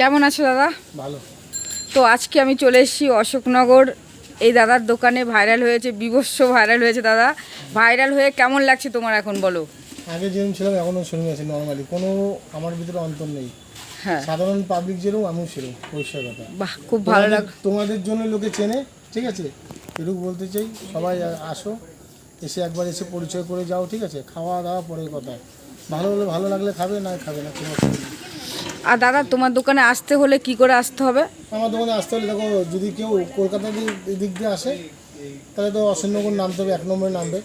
কেমন আছো দাদা? ভালো। তো আজকে আমি চলে এসেছি অশোকনগর। এই দাদার দোকানে ভাইরাল হয়েছে বিভৎস ভাইরাল হয়েছে দাদা। ভাইরাল হয়ে কেমন লাগছে তোমার এখন বলো? আগে যেরকম ছিলাম এখনও শুনে আছি নর্মালি কোনো আমার ভিতরে অন্তর নেই। হ্যাঁ। সাধারণ পাবলিক যেরকম আমিও সেরকম পরিষ্কার কথা। বাহ খুব ভালো লাগ তোমাদের- জন্য লোকে চেনে ঠিক আছে? এটুকু বলতে চাই সবাই আসো এসে একবার এসে পরিচয় করে যাও ঠিক আছে? খাওয়া দাওয়া পরের কথা। ভালো হলে ভালো লাগলে খাবে না খাবে না কোনো। আর দাদা তোমার দোকানে আসতে হলে কি করে আসতে হবে? আমার দোকানে আসতে হলে দেখো যদি কেউ কলকাতা দিক দিয়ে আসে তাহলে তো অশোকনগর নামতে হবে এক নম্বরে নামবে।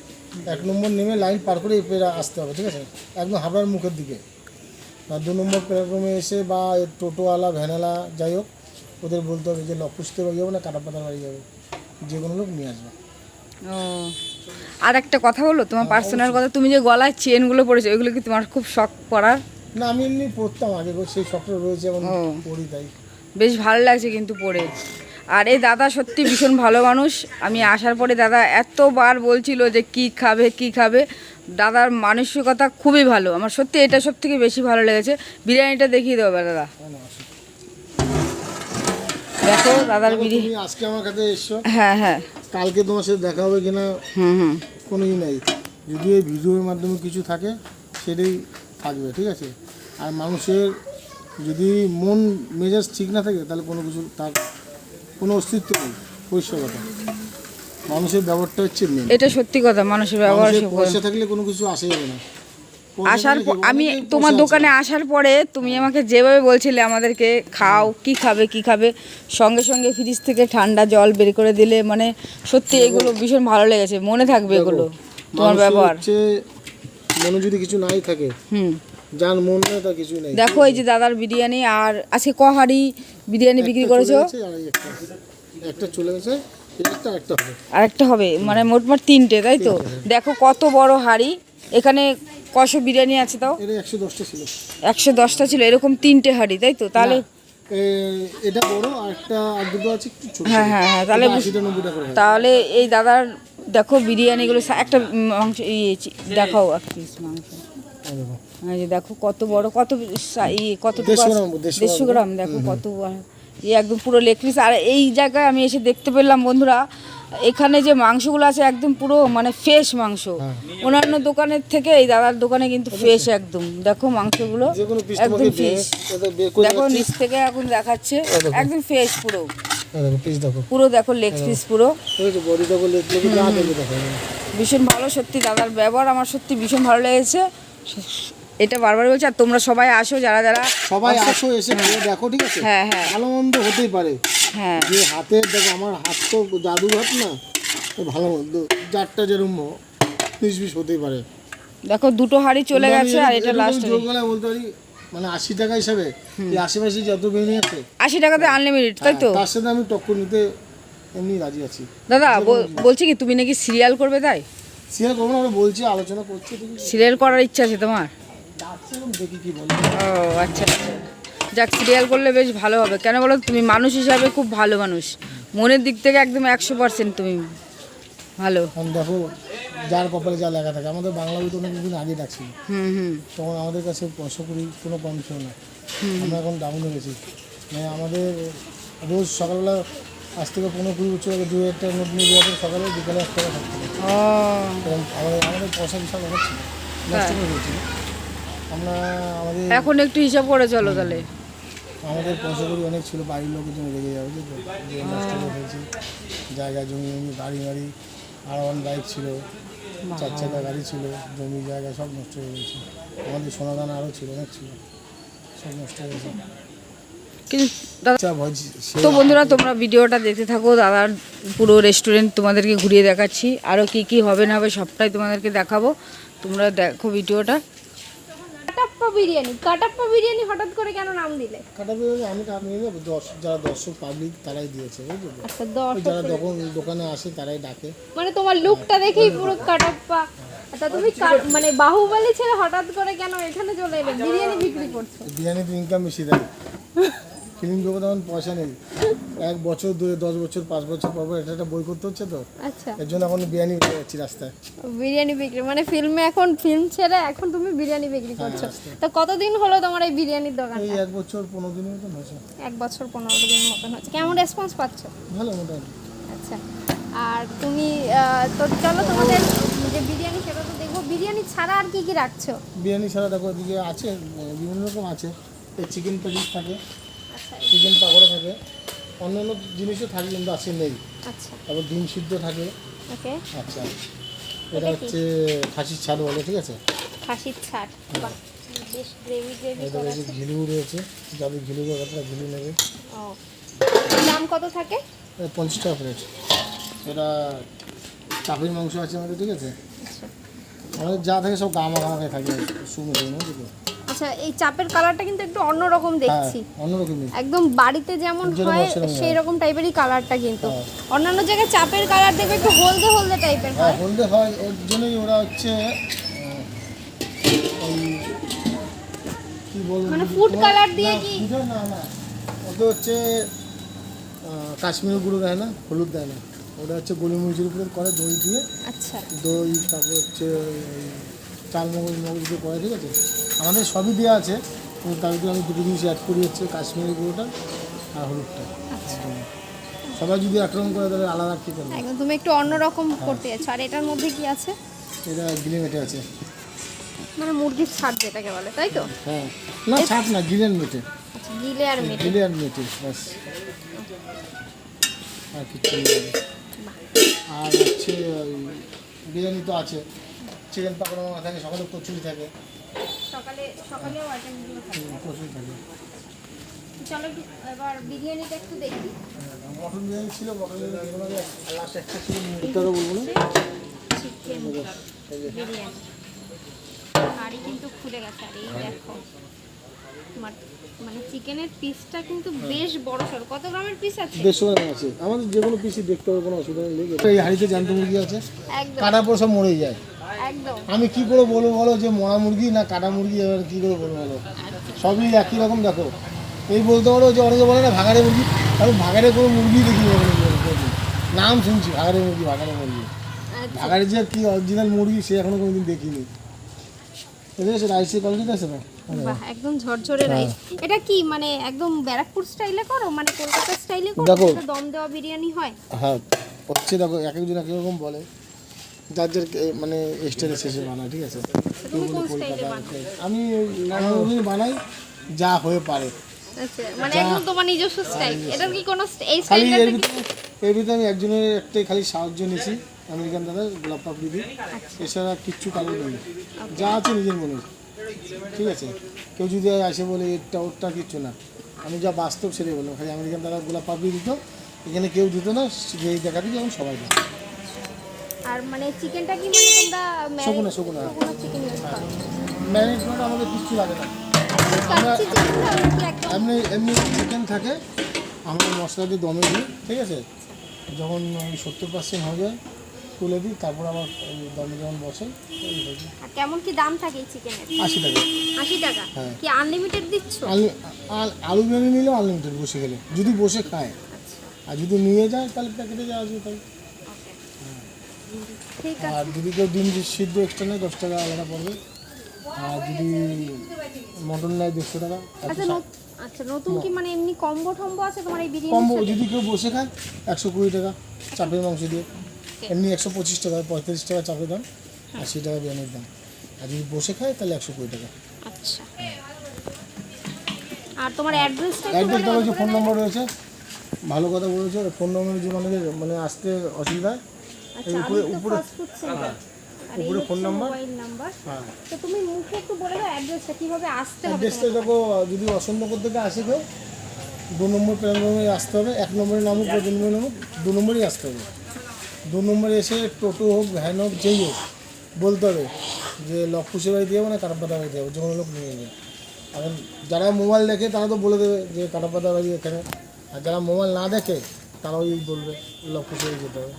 এক নম্বর নেমে লাইন পার করে আসতে হবে ঠিক আছে? একদম হাবড়ার মুখের দিকে। আর দু নম্বর প্ল্যাটফর্মে এসে বা টোটোওয়ালা ভ্যানালা যাই হোক ওদের বলতে হবে যে লপুষতে বাড়ি যাব না কাটাপাতার বাড়ি যাবে। যে কোনো লোক নিয়ে আসবে। ও। আর একটা কথা বলো তোমার পার্সোনাল কথা তুমি যে গলায় চেনগুলো পড়েছো এগুলো কি তোমার খুব শখ পড়ার না আমি এমনি পড়তাম আগে সেই শখটা রয়েছে এবং। পড়ি তাই। বেশ ভালো লাগছে কিন্তু পড়ে। আর এই দাদা সত্যি ভীষণ ভালো মানুষ। আমি আসার পরে দাদা এতবার বলছিল যে কি খাবে কি খাবে। দাদার মানসিকতা খুবই ভালো। আমার সত্যি এটা সব থেকে বেশি ভালো লেগেছে। বিরিয়ানিটা দেখিয়ে দেবো দাদা। কেন দেখো দাদার বিরিয়ানি আজকে আমার কাছে এসছো। হ্যাঁ হ্যাঁ। কালকে তোমার সাথে দেখা হবে কিনা হুম হুম। কোনো ই নাই। যদি এই ভিডিওর মাধ্যমে কিছু থাকে সেটাই থাকবে ঠিক আছে? আর মানুষের যদি মন মেজাজ ঠিক না থাকে তাহলে কোনো কিছু তার কোনো অস্তিত্ব নেই পরিষ্কার কথা। মানুষের ব্যবহারটা হচ্ছে মেন এটা সত্যি কথা মানুষের ব্যবহার পয়সা থাকলে কোনো কিছু আসে যাবে না। আসার আমি তোমার দোকানে আসার পরে তুমি আমাকে যেভাবে বলছিলে আমাদেরকে খাও কি খাবে কি খাবে সঙ্গে সঙ্গে ফ্রিজ থেকে ঠান্ডা জল বের করে দিলে মানে সত্যি এগুলো ভীষণ ভালো লেগেছে মনে থাকবে এগুলো তোমার ব্যবহার। মনে যদি কিছু নাই থাকে হুম। যার মন নেই তার কিছু নেই। দেখো এই যে দাদার বিরিয়ানি আর আজকে ক হাঁড়ি বিরিয়ানি বিক্রি করেছ? আর একটা। চলে গেছে একটা হবে। আর মানে মোটমাট তিনটে তাই তো? দেখো কত বড় হাঁড়ি। এখানে কশো বিরিয়ানি আছে তাও? একশো দশটা ছিল। একশো দশটা ছিল এরকম তিনটে হাঁড়ি তাই তো? তাহলে এটা বড় আর একটা আর দুটো আছে একটু ছোট। হ্যাঁ, হ্যাঁ, হ্যাঁ, তাহলে হয়। তাহলে এই দাদার দেখো বিরিয়ানিগুলো একটা মাংস ইয়ে দেখাও এক পিস মাংস। এই। যে দেখো কত বড় কত সা- কত দেড়শো গ্রাম, দেখো কত। এই একদম পুরো লেগ পিস। আর এই জায়গায় আমি এসে দেখতে পেলাম বন্ধুরা এখানে যে মাংসগুলো আছে একদম পুরো মানে ফ্রেশ মাংস। হ্যাঁ। অন্যান্য দোকানের থেকে এই দাদার দোকানে কিন্তু ফ্রেশ একদম। দেখো মাংসগুলো একদম ফ্রেশ। দেখো নিচ থেকে এখন দেখাচ্ছে একদম ফ্রেশ পুরো। পুরো দেখো লেগ পিস পুরো। ভীষণ ভালো সত্যি দাদার ব্যবহার আমার সত্যি ভীষণ ভালো লেগেছে। এটা বারবার বলছি আর তোমরা সবাই আসো যারা যারা সবাই আসো। এসে খেয়ে দেখো ঠিক আছে? হ্যাঁ হ্যাঁ। ভালো মন্দ হতেই পারে। হ্যাঁ। যে হাতে দেখো আমার হাত তো জাদুর হাত না তো ভালো মন্দ যারটা যেরকম পিস পিস হতেই পারে। দেখো দুটো হাড়ি চলে গেছে আর এটা লাস্ট বলতে পারি মানে আশি টাকা হিসাবে এই আশেপাশে যত বেরিয়ে আছে। আশি টাকাতে আনলিমিটেড তাই তো? হ্যাঁ, তার সাথে আমি টক্কর নিতে এমনি রাজি আছি। দাদা বলছি কি তুমি নাকি সিরিয়াল করবে তাই? সিরিয়াল করব না বলছি আলোচনা করছি সিরিয়াল করার ইচ্ছা আছে তোমার? ও আচ্ছা আচ্ছা। যাক সিরিয়াল করলে বেশ ভালো হবে। কেন বলো তুমি মানুষ হিসাবে খুব ভালো মানুষ। মনের দিক থেকে একদম একশো পার্সেন্ট তুমি ভালো। দেখো যার কপালে যা লেখা থাকে আমাদের বাংলা বইতে অনেক দিন আগে ডাকছিল হুম হুম। তখন আমাদের কাছে পয়সা করি কোনো কম ছিল না। আমরা এখন ডাউনে গেছি। মানে আমাদের রোজ সকালবেলা আজ থেকে পনেরো কুড়ি বছর আগে দু হাজার টাকা নোট নিয়ে দেওয়া হতো সকালে বিকালে এক টাকা থাকতো আমাদের আমাদের পয়সা বিশাল অভাব ছিল। নষ্ট করে আমরা আমাদের এখন একটু হিসাব করে চলো তাহলে। আমাদের পয়সা করি অনেক ছিল বাড়ির লোকের জন্য রেগে যাবে যে নষ্ট করে ফেলছি। জায়গা জমি জমি গাড়ি গাড়ি আর ওয়ান বাইক ছিল চার চাকা গাড়ি ছিল জমি জায়গা সব নষ্ট হয়ে গেছে। আমাদের সোনাদানা আরও ছিল অনেক ছিল সব নষ্ট হয়ে গেছে। তো বন্ধুরা তোমরা ভিডিওটা দেখতে থাকো দাদার পুরো রেস্টুরেন্ট তোমাদেরকে ঘুরিয়ে দেখাচ্ছি। আরও কি কি হবে না হবে সবটাই তোমাদেরকে দেখাবো। তোমরা দেখো ভিডিওটা। কাটাপ্পা বিরিয়ানি কাটাপ্পা বিরিয়ানি হঠাৎ করে কেন নাম দিলে? কাটাপ্পা বিরিয়ানি আমি কাটনি নেব দশ যারা দর্শক পাবলিক তারাই দিয়েছে বুঝলি? আচ্ছা দশ যারা দোকান দোকানে আসে তারাই ডাকে। মানে তোমার লুকটা দেখেই পুরো কাটাপ্পা। আচ্ছা তুমি মানে বাহুবলী ছেলে হঠাৎ করে কেন এখানে চলে এলে? বিরিয়ানি বিক্রি করছ। বিরিয়ানি তো ইনকাম বেশি দেয়। ফিল্ম জগতে তখন পয়সা নেই। এক বছর দুই দশ বছর পাঁচ বছর পর পর এটা একটা বই করতে হচ্ছে তো। আচ্ছা। এর জন্য এখন বিরিয়ানি পেয়ে যাচ্ছি রাস্তায়। বিরিয়ানি বিক্রি মানে ফিল্মে এখন ফিল্ম ছেড়ে এখন তুমি বিরিয়ানি বিক্রি করছ। তো কতদিন হলো তোমার এই বিরিয়ানির দোকান এই এক বছর পনেরো দিনের মতন হয়েছে। এক বছর পনেরো দিন মতন হচ্ছে কেমন রেসপন্স পাচ্ছ? ভালো মোটামুটি। আচ্ছা। আর তুমি তো চলো তোমাদের যে বিরিয়ানি সেটা তো দেখব। বিরিয়ানি ছাড়া আর কি কি রাখছো? বিরিয়ানি ছাড়া দেখো এদিকে আছে বিভিন্ন রকম আছে। চিকেন পেটিস থাকে। চিকেন পাকোড়া থাকে। অন্যান্য জিনিসও থাকে কিন্তু আছে নেই। আচ্ছা। তারপর ডিম সিদ্ধ থাকে। ওকে। আচ্ছা। এটা হচ্ছে খাসির ছাড় বলে ঠিক আছে? খাসির ছাট বেশ গ্রেভি গ্রেভি এটা করা ঘিলু রয়েছে। যাদের ঘিলু দরকার ঘিলু নেবে। ও। দাম কত থাকে? পঞ্চাশ টাকা প্লেট এটা চাপির মাংস আছে আমাদের ঠিক আছে? আচ্ছা। আমাদের যা থাকে সব গামা গামাকে থাকে। শুকনো শুকনো বুঝলো? আচ্ছা এই চাপের কালারটা কিন্তু একটু অন্যরকম হ্যাঁ দেখছি। একদম বাড়িতে যেমন হয় সেই রকম টাইপেরই কালারটা কিন্তু। হ্যাঁ। অন্যান্য জায়গায় চাপের কালার দেখবে একটু হলদে হলদে টাইপের হ্যাঁ হয়। হলদে হয় ওর জন্যই ওরা হচ্ছে কি বলব? মানে ফুড কালার দিয়ে কি? না না। ওটা হচ্ছে কাশ্মীরি গুঁড়ো দেয় না হলুদ দেয় না। ওটা হচ্ছে গোলমরিচের উপরে করে দই দিয়ে। আচ্ছা। দই তারপর হচ্ছে চাল মগজ মগজ দিয়ে করে ঠিক আছে? আমাদের সবই দেওয়া আছে। তার ভিতরে আমি দুটো জিনিস অ্যাড করি হচ্ছে কাশ্মীরি গুঁড়োটা আর হলুদটা। আচ্ছা। সবাই যদি আক্রমণ করে তাহলে আলাদা কী করবে? একদম তুমি একটু অন্যরকম করতে যাচ্ছ আর এটার মধ্যে কি আছে? এটা গিলে মেটে আছে। মানে মুরগির ছাড় যেটাকে বলে তাই তো? হ্যাঁ। না ছাট না গিলের মেটে। আচ্ছা গিলে আর মেটে। গিলে আর মেটে ব্যাস। আর কিছু আর হচ্ছে বিরিয়ানি তো আছে। চিকেন পাকোড়া থাকে সকালে কচুরি থাকে। সকালে সকালেও আইটেমগুলো থাকে। কচুরি থাকে। চলো একটু এবার বিরিয়ানিটা একটু দেখি। মটন বিরিয়ানি ছিল মটন বিরিয়ানি লাস্ট একটা ছিল। এটারও বলব না? চিকেন বিরিয়ানি। হাড়ি কিন্তু খুলে গেছে আর এই দেখো। মাট- মানে চিকেনের পিসটা কিন্তু বেশ বড় সড়ো কত গ্রামের পিস আছে? গ্রাম আছে। আমাদের যে কোনো পিসি দেখতে হবে কোনো অসুবিধা নেই এই হাড়িতে জ্যান্ত মুরগি আছে? একদম। কাটা পর সব মরে যায়। আমি কি করে বলব বলো যে মরা মুরগি না কাটা মুরগি এবার কি করে বলব বলো? সবই একই রকম দেখো। এই বলতে পারো যে অনেকে বলে না ভাগাড়ে মুরগি আমি ভাগাড়ে কোনো মুরগি দেখিনি কোনোদিন। নাম শুনছি ভাগাড়ে মুরগি ভাগাড়ে মুরগি। আচ্ছা। ভাগাড়ে যে কি অরিজিনাল মুরগি সে এখনও কোনোদিন দেখিনি। এদের রাইসের কোয়ালিটি আছে না? একদম ঝরঝরে রাইস এটা কি মানে একদম ব্যারাকপুর স্টাইলে করো? মানে কলকাতা স্টাইলে করো? দেখো। দম দেওয়া বিরিয়ানি হয়? হ্যাঁ হচ্ছে দেখো এক একজন এক এক রকম বলে। যার যার মানে স্টাইলে শেষে বানায় ঠিক আছে? আমি বানাই যা হয়ে পারে। আচ্ছা মানে একদম তোমার নিজস্ব স্টাইল এটার কি কোনো এই খালি স্টাইলটা এর ভিতরে আমি একজনের একটাই খালি সাহায্য নিয়েছি আমেরিকান দাদা গোলাপ দিয়ে এছাড়া কিচ্ছু নেই। যা আছে নিজের মনে ঠিক আছে? কেউ যদি আসে বলে এটা ওরটা কিচ্ছু না। আমি যা বাস্তব সেটাই বললাম। খালি আমেরিকান দাদা গোলাপ পাপড়ি দিত এখানে কেউ দিত না যেই দেখা দিত এখন সবাই দেয় আর মানে চিকেনটা কি মানে তোমরা শগুনা, শগুনা। চিকেন ইউজ করো ম্যারিনেট আমাদের কিচ্ছু লাগে না। এমনি এমনি চিকেন থাকে আমরা মশলা দিয়ে দমে দিই ঠিক আছে? যখন সত্তর পার্সেন্ট হয়ে যায় তুলে দিই তারপর আবার দমে যখন বসে কেমন কি দাম থাকে এই চিকেনের আশি টাকা। আশি টাকা? হ্যাঁ। কি আনলিমিটেড দিচ্ছ? আলু বিরিয়ানি নিলেও আনলিমিটেড বসে গেলে যদি বসে খায়। আচ্ছা। আর যদি নিয়ে যায় তাহলে প্যাকেটে যাওয়া আসবে তাই। আর যদি কেউ ডিম সিদ্ধ এক্সট্রা নেয় দশ টাকা আলাদা পড়বে। আর যদি মটন নেয় দেড়শো টাকা আচ্ছা আচ্ছা নতুন কি মানে এমনি কম্বো টম্বো আছে তোমার এই বিরিয়ানি কম্বো যদি কেউ বসে খায় একশো কুড়ি টাকা চাপের মাংস দিয়ে। এমনি একশো পঁচিশ টাকা পঁয়তাল্লিশ টাকা চাপের দাম আশি টাকা বিরিয়ানির দাম। আর যদি বসে খায় তাহলে একশো কুড়ি টাকা। আচ্ছা। আর তোমার অ্যাড্রেসটা একটু অ্যাড্রেস বলে দেওয়া যে ফোন নম্বর রয়েছে। ভালো কথা বলেছে। ফোন নম্বর যে মানে মানে আসতে অসুবিধা হয় আচ্ছা উপরে- উপরে- উপরে ফোন নাম্বার? নাম্বার তো তুমি মুখে একটু বলে দাও অ্যাড্রেসটা কীভাবে আসতে হবে অ্যাড্রেসটা দেখো যদি অসন্তনগর থেকে আসে কেউ দু নম্বর প্ল্যাটফর্মে আসতে হবে এক নম্বরে নামুক বা দু নম্বরে নামুক দু নম্বরেই আসতে হবে। দু নম্বরে এসে টোটো হোক ভ্যান হোক যেই হোক বলতে হবে যে লক্ষুষে বাড়িতে যাব না কাটাপাতা বাড়িতে যাব যে কোনো লোক নিয়ে যাবে এখন যারা মোবাইল দেখে তারা তো বলে দেবে যে কাটাপাতা বাড়ি এখানে। আর যারা মোবাইল না দেখে তারাও এই বলবে লক্ষুষে বাড়ি যেতে হবে।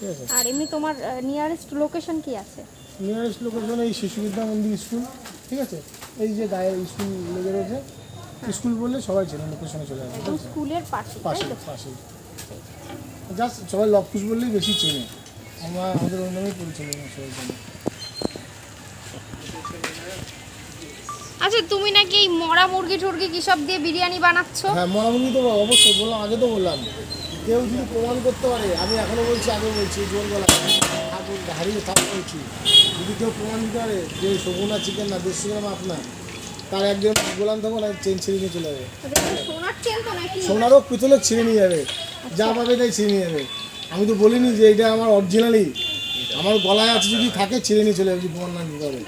ঠিক আছে। আর এমনি তোমার নিয়ারেস্ট লোকেশন কি আছে? নিয়ারেস্ট লোকেশন এই শিশু বিদ্যা মন্দির স্কুল ঠিক আছে? এই যে গায়ে স্কুল লেগে রয়েছে স্কুল বললে সবাই চেনে লোকেশনে চলে আসবে একদম স্কুলের পাশে পাশে পাশে জাস্ট সবাই লবকুশ বললেই বেশি চেনে। আমরা আমাদের ওই নামেই পরিচয় সবাই চেনে আচ্ছা তুমি নাকি এই মরা মুরগি টুরগি কি সব দিয়ে বিরিয়ানি বানাচ্ছো? হ্যাঁ মরামুনি তো অবশ্যই বললাম আগে তো বললাম। কেউ যদি প্রমাণ করতে পারে আমি এখনও বলছি আগে বলছি জোর গলা ঠাকুর হারিয়ে থাক বলছি যদি কেউ প্রমাণ দিতে পারে যে সগুনা চিকেন না দেড়শো গ্রাম আপনার তার একজন গোলাম তখন আর চেন ছিঁড়ে নিয়ে চলে যাবে। নাকি? সোনারও পিতলের ছিঁড়ে নিয়ে যাবে যা পাবে তাই ছিঁড়ে নিয়ে যাবে। আমি তো বলিনি যে এটা আমার অরিজিনালি আমার গলায় আছে যদি থাকে ছিঁড়ে নিয়ে চলে যাবে যদি প্রমাণ না দিতে পারে।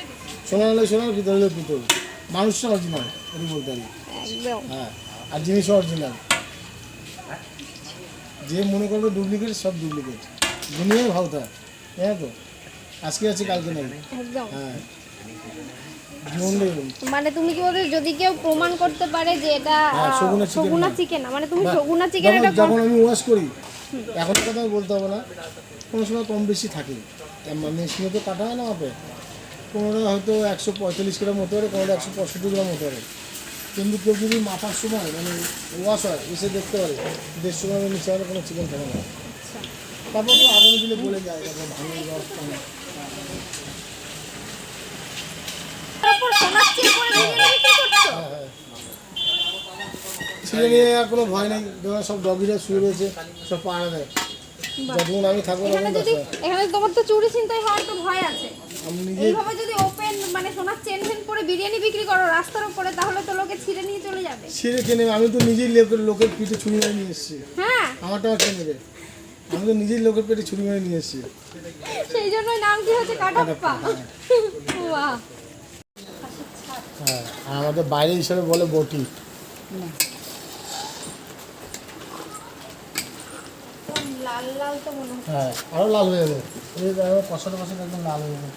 সোনার হলে সোনার পিতল হলে পিতল। মানুষটা অরিজিনাল আমি বলতে পারি। হ্যাঁ আর জিনিসও অরিজিনাল যে মনে করবে ডুপ্লিকেট সব ডুপ্লিকেট দুনিয়ায় ভাবতে হয় হ্যাঁ তো? আজকে আছে কালকে নেই। একদম। হ্যাঁ। মানে তুমি কি বলছো যদি কেউ প্রমাণ করতে পারে যে এটা হ্যাঁ, সগুনা না। চিকেন না মানে তুমি সগুনা চিকেন এটা যখন আমি ওয়াশ করি এখন কথা বলতে হবে না। কোনো সময় কম বেশি থাকে। মানে মেশিনে তো কাটা হয় না মাপে কোনোটা হয়তো একশো পঁয়তাল্লিশ গ্রাম হতে পারে কোনোটা একশো পঁয়ষট্টি গ্রাম হতে পারে। কিন্তু কেউ যদি মাপার সময় মানে ওয়াশ হয় এসে দেখতে পারে। দেড়শো গ্রামের নিচে হলে কোনো চিকেন থাকে না। তারপর তো আগুন দিলে বলে যায় তারপর ভালো রস করছ? হ্যাঁ হ্যাঁ। ছিঁড়ে নিয়ে আর কোনো ভয় নেই সব ডগিরা শুয়ে রয়েছে সব পাড়া দেয়। যতক্ষণ আমি থাকব এখানে তখন এখানে তোমার তো চুরি চিন্তাই হওয়ার তো ভয় আছে। আমি নিজে এইভাবে যদি মানে সোনার চেন ফেন করে বিরিয়ানি বিক্রি করো রাস্তার উপরে তাহলে তো লোকে ছিঁড়ে নিয়ে চলে যাবে। ছিঁড়ে কিনে আমি তো নিজেই লোকের লোকের পিঠে ছুরি মেরে নিয়ে এসেছি। হ্যাঁ। আমারটা আর কে নেবে? আমি তো নিজেই লোকের পেটে ছুরি মেরে নিয়ে এসেছি। সেই জন্যই নাম কি হচ্ছে? কাটাপ্পা? বাহ। হ্যাঁ আর আমাদের বাইরে হিসাবে বলে বটি। লাল লাল তো মনে হ্যাঁ আরও লাল হয়ে যাবে। এই দেখো কষানো কষানো একদম লাল হয়ে যাবে।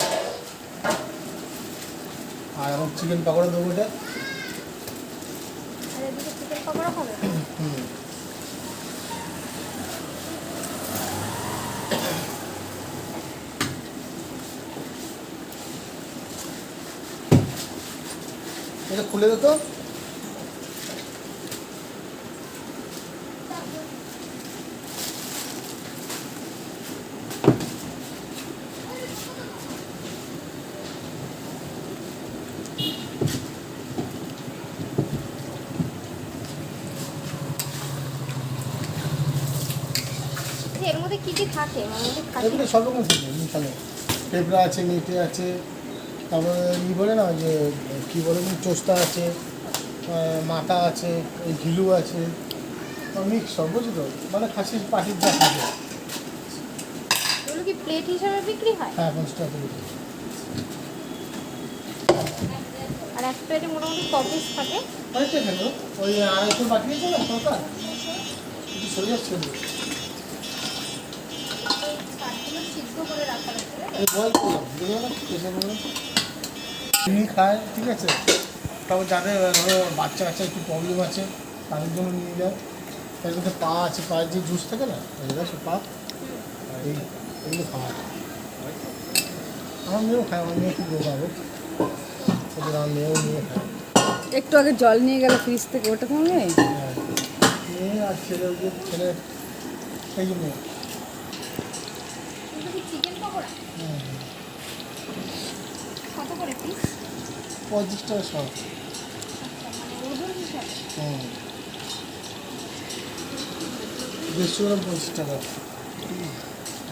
আর এখন চিকেন পকোড়া দেবো এটা। চিকেন পকোড়া হবে? হুম। এটা খুলে দে তো এর মধ্যে কি কি থাকে? মানে এগুলো সব রকম থাকে মিশালে পেঁপড়া আছে মেটে আছে তারপরে ই বলে না যে কী বলে চোস্তা আছে মাথা আছে ঘিলু আছে মিক্স সব বুঝলি তো? মানে খাসির পাটির যা থাকে। কি প্লেট হিসাবে বিক্রি হয়? হ্যাঁ পঞ্চাশ টাকা আর এক প্লেটে মোটামুটি ক পিস থাকে? অনেকটা ওই আড়াইশো পাঠিয়েছে না সরকার? সরে যাচ্ছে সিদ্ধ করে রাখা চিনি খায় ঠিক আছে? তারপর যাদের ধরো বাচ্চা কাচ্চা একটু প্রবলেম আছে তাদের জন্য নিয়ে যায় তার মধ্যে পা আছে পায়ের যে জুস থাকে না সে পা। এই এগুলো খাওয়া আমার মেয়েও খায় আমার মেয়ে খুব রোগ হবে আমার মেয়েও নিয়ে খায়। একটু আগে জল নিয়ে গেল ফ্রিজ থেকে ওটা কোনো নেই? হ্যাঁ। মেয়ে আর ছেলে ওই ছেলে এই যে মেয়ে। এগুলো কি চিকেন পকোড়া? হুম, কত করে পিস পঁয়ত্রিশ টাকা সব। মানে ওজন হিসাবে? হুম। দেড়শো গ্রাম পঁচিশ টাকা।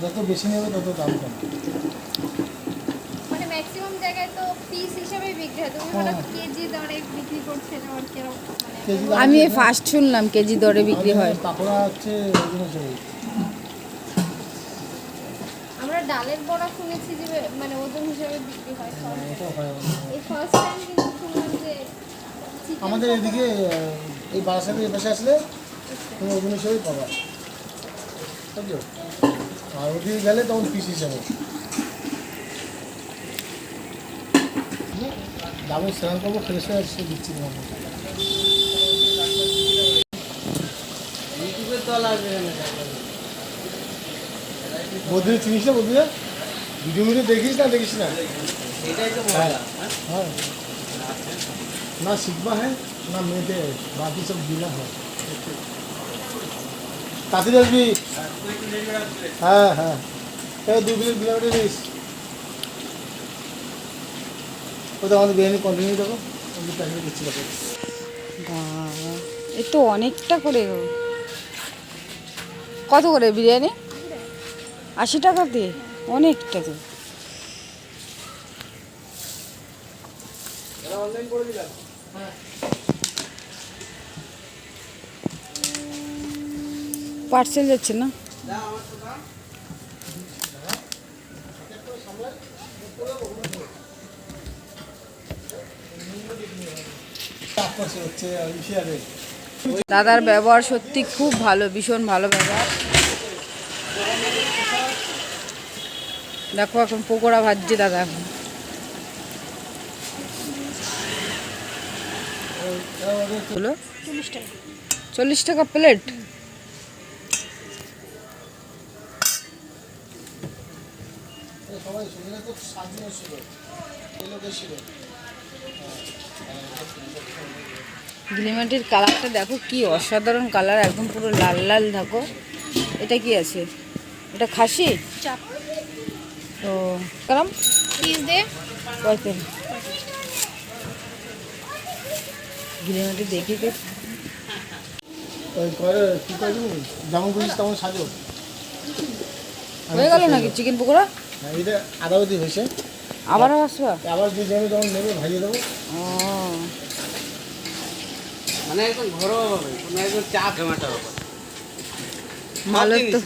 যত বেশি নেবে তত দাম কম। মানে ম্যাক্সিমাম জায়গায় তো পিস হিসাবেই বিক্রি হয়। তুমি। কেজি দরে বিক্রি কেরকম মানে আমি ফার্স্ট শুনলাম কেজি দরে বিক্রি হয়। পাকোড়া হচ্ছে ওজন হিসেবে আমরা ডালের বড়া শুনেছি যে মানে ওজন হিসাবে বিক্রি হয় হ্যাঁ, এটাও হয় আমাদের। এই ফার্স্ট টাইম কিন্তু শুনলাম যে আমাদের এদিকে এই বারাসাতে এ পাশে আসলে তুমি ওজন হিসেবেই পাবা বুঝছ আর ওদিকে গেলে তখন পিস হিসাবে। দামে স্নান করব ফ্রেশ হয়ে আসছে দিচ্ছি তোমাকে। বদ্রি চিনিস না বদ্রিয়া ভিডিও ভিডিও দেখিস না দেখিস না? হ্যাঁ হ্যাঁ। না শিখবা হ্যাঁ। না মেয়েতে বাকি সব দিলাম হয়। তাড়াতাড়ি আসবি? হ্যাঁ হ্যাঁ। দু প্লেট বিরিয়ানি দিস ও তো আমাদের বিরিয়ানি কন্টিনিউ দেবো। আমি দিচ্ছি তোকে এ তো অনেকটা করে কত করে বিরিয়ানি? আশি টাকাতে অনেকটা তো পার্সেল যাচ্ছে না? দাদার ব্যবহার সত্যি খুব ভালো ভীষণ ভালো ব্যবহার। দেখো এখন পকোড়া ভাজছে দাদা এখন। হলো? চল্লিশ টাকা। প্লেট গিলিমাটির কালারটা দেখো কি অসাধারণ কালার একদম পুরো লাল লাল দেখো। এটা কি আছে? এটা খাসি? চাপ। ও কারণ গিলিমাটি দেখি তো। হয়ে গেল নাকি চিকেন পকোড়া? হ্যাঁ এটা আদাবতি হয়েছে। আবারও আসবা? আবার যে যেমন যেমন নেবে ভাজিয়ে দেবো। ও। মানে একদম ঘরোয়া ভাবে কোনো একদম চা জমাটা হবে ভালো তো।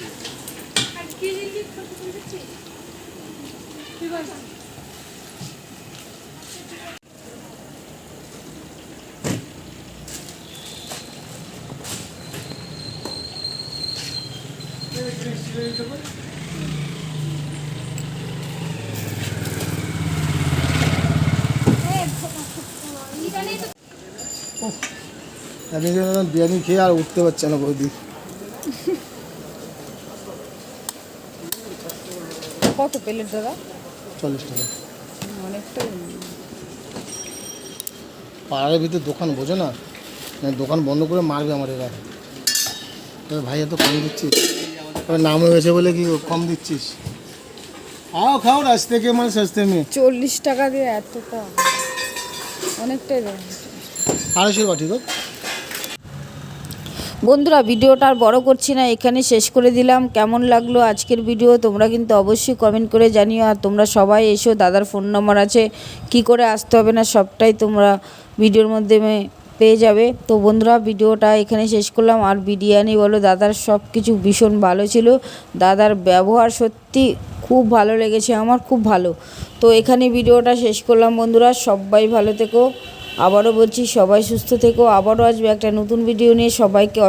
বিরিয়ানি খেয়ে আর উঠতে পারছে না বৌদি। কত প্লেট দাদা? চল্লিশ টাকা। পাড়ার ভিতরে দোকান বোঝো না? মানে দোকান বন্ধ করে মারবে আমার এরা। তবে ভাই এত কম দিচ্ছিস। তবে নাম হয়েছে বলে কি কম দিচ্ছিস? আও খাও রাস্তে থেকে মানে সস্তে মেয়ে চল্লিশ টাকা দিয়ে এতটা অনেকটাই দাম। আড়াইশো বাটি গো বন্ধুরা, ভিডিওটা আর বড় করছি না, এখানে শেষ করে দিলাম। কেমন লাগল আজকের ভিডিও তোমরা কিন্তু অবশ্যই কমেন্ট করে জানিও। আর তোমরা সবাই এসো, দাদার ফোন নম্বর আছে। কি করে আসতে হবে না, সবটাই তোমরা ভিডিওর মাধ্যমে পেয়ে যাবে। তো বন্ধুরা, ভিডিওটা এখানে শেষ করলাম। আর বিরিয়ানি বলো, দাদার সব কিছু ভীষণ ভালো ছিল। দাদার ব্যবহার সত্যি খুব ভালো লেগেছে, আমার খুব ভালো। তো এখানে ভিডিওটা শেষ করলাম বন্ধুরা, সবাই ভালো থেকো। আবারও বলছি সবাই সুস্থ থেকো। আবারও আসবে একটা নতুন ভিডিও নিয়ে। সবাইকে